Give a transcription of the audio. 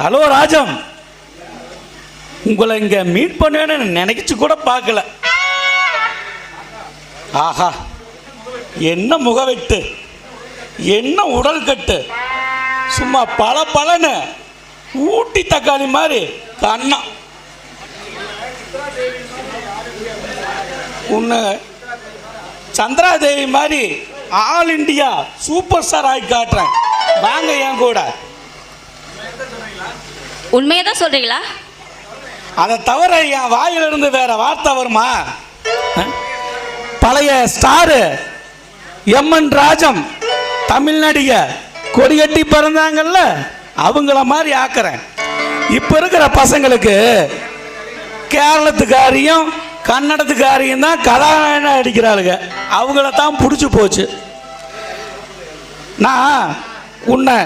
Hello Rajam. உங்களை இங்கே meet பண்ணுவேன்னு நினைக்கிச்சு கூட பார்க்கல. ஆஹா. என்ன முகவெட்டு? என்ன உடல் கட்டு? சும்மா பல பலன்னு ஊட்டி தக்காளி மாதிரி கண்ணா. உன்னை சந்திராதேவி மாதிரி ஆல் இந்தியா சூப்பர் ஸ்டார் ஆகி காட்டுறேன். வாங்க என் கூட. உண்மையை தான் சொல்றீங்களா? அதை தவிர என் வாயிலிருந்து வேற வார்த்தை வருமா? பழைய ஸ்டாரு எம்என் ராஜம் தமிழ் நடிகர் கொடிகட்டி பிறந்தாங்கல்ல அவங்கள மாதிரி ஆக்குறேன். இப்போ இருக்கிற பசங்களுக்கு கேரளத்துக்காரியும் கன்னடத்துக்காரியும் தான் கதாநாயகன் அடிக்கிறாளுங்க அவங்கள தான் பிடிச்சி போச்சு. நான் உன்னை